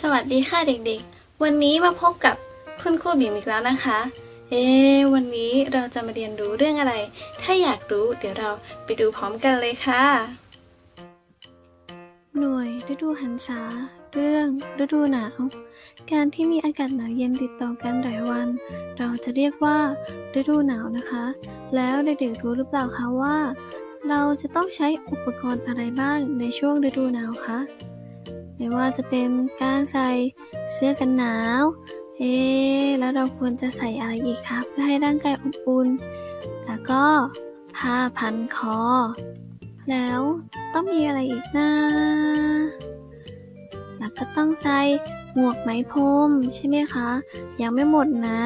สวัสดีค่ะเด็กๆ วันนี้มาพบกับคุณครูบิ๋มอีกแล้วนะคะ เอ๊ะวันนี้เราจะมาเรียนรู้เรื่องอะไร ถ้าอยากรู้เดี๋ยวเราไปดูพร้อมกันเลยค่ะ หน่วยฤดูหันษา เรื่องฤดูหนาว การที่มีอากาศหนาวเย็นติดต่อกันหลายวัน เราจะเรียกว่าฤดูหนาวนะคะ แล้วเด็กๆรู้หรือเปล่าคะว่า เราจะต้องใช้อุปกรณ์อะไรบ้างในช่วงฤดูหนาวคะ ไม่ว่าจะเป็นการใส่เสื้อกันหนาว เอ๊ะแล้วเราควรจะใส่อะไรอีกคะเพื่อให้ร่างกายอบอุ่น แล้วก็ผ้าพันคอ แล้วต้องมีอะไรอีกนะ แล้วก็ต้องใส่หมวกไหมพรมใช่ไหมคะ ยังไม่หมดนะ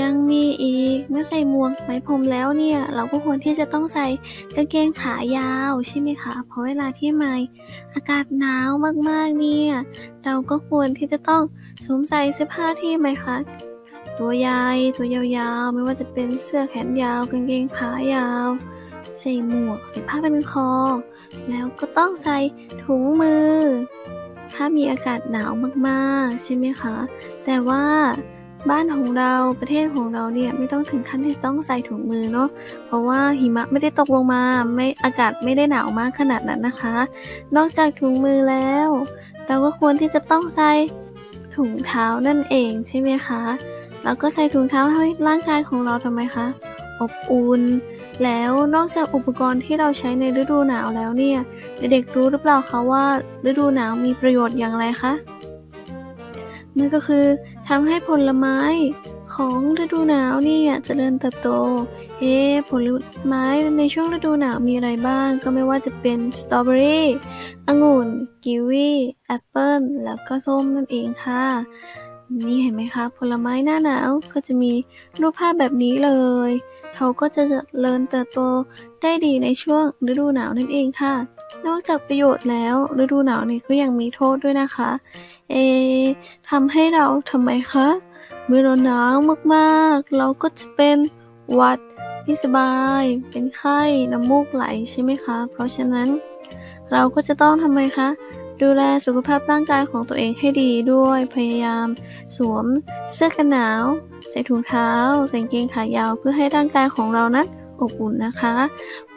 ยังมีอีกเมื่อใส่หมวกไหมพรมแล้วเนี่ย เราก็ควรที่จะต้องใส่กางเกงขายาวใช่ไหมคะ เพราะเวลาที่มาอากาศหนาวมากๆเนี่ย เราก็ควรที่จะต้องสวมใส่เสื้อผ้าที่ไหมคะตัวใหญ่ตัวยาวๆ ไม่ว่าจะเป็นเสื้อแขนยาวกางเกงขายาว ใส่หมวกใส่ผ้าพันคอ แล้วก็ต้องใส่ถุงมือ ถ้ามีอากาศหนาวมากๆ ใช่ไหมคะ แต่ว่า บ้านของเราประเทศของเราเนี่ยไม่ต้องถึงขั้นที่ต้องใส่ถุงมือเนาะเพราะว่าหิมะไม่ได้ตกลงมาไม่อากาศไม่ได้หนาวมากขนาดนั้นนะคะ นอกจากถุงมือแล้ว เราก็ควรที่จะต้องใส่ถุงเท้านั่นเองใช่ไหมคะแล้วก็ใส่ถุงเท้าให้ร่างกายของเราทำไมคะอบอุ่นแล้วนอกจากอุปกรณ์ที่เราใช้ในฤดูหนาวแล้วเนี่ยเด็กๆรู้หรือเปล่าคะว่าฤดูหนาวมีประโยชน์อย่างไรคะ นั่นก็คือทำให้ผลไม้ของฤดูหนาวเนี่ยเจริญเติบโต เอ๊ผลไม้ในช่วงฤดูหนาวมีอะไรบ้าง ก็ไม่ว่าจะเป็นสตรอเบอรี่องุ่นกีวีแอปเปิลแล้วก็ส้มนั่นเองค่ะ นี่เห็นไหมคะ ผลไม้หน้าหนาวก็จะมีรูปภาพแบบนี้เลย เขาก็จะเจริญเติบโตได้ดีในช่วงฤดูหนาวนั่นเองค่ะ นอกจากประโยชน์แล้ว ฤดูหนาวนี่ก็ยังมีโทษด้วยนะคะ เอะทำให้เราทำไมคะเมื่อเราหนาวมากๆ เราก็จะเป็นหวัดไม่สบาย เป็นไข้น้ำมูกไหลใช่ไหมคะ เพราะฉะนั้น เราก็จะต้องทำไมคะ ดูแลสุขภาพร่างกายของตัวเองให้ดีด้วยพยายาม สวมเสื้อกันหนาว ใส่ถุงเท้า ใส่กางเกงขายาวเพื่อให้ร่างกายของเรานั้น อบอุ่นนะคะ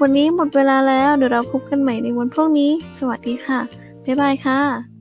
วันนี้หมดเวลาแล้วเดี๋ยวเราพบกันใหม่ในวันพรุ่งนี้ สวัสดีค่ะ บ๊ายบายค่ะ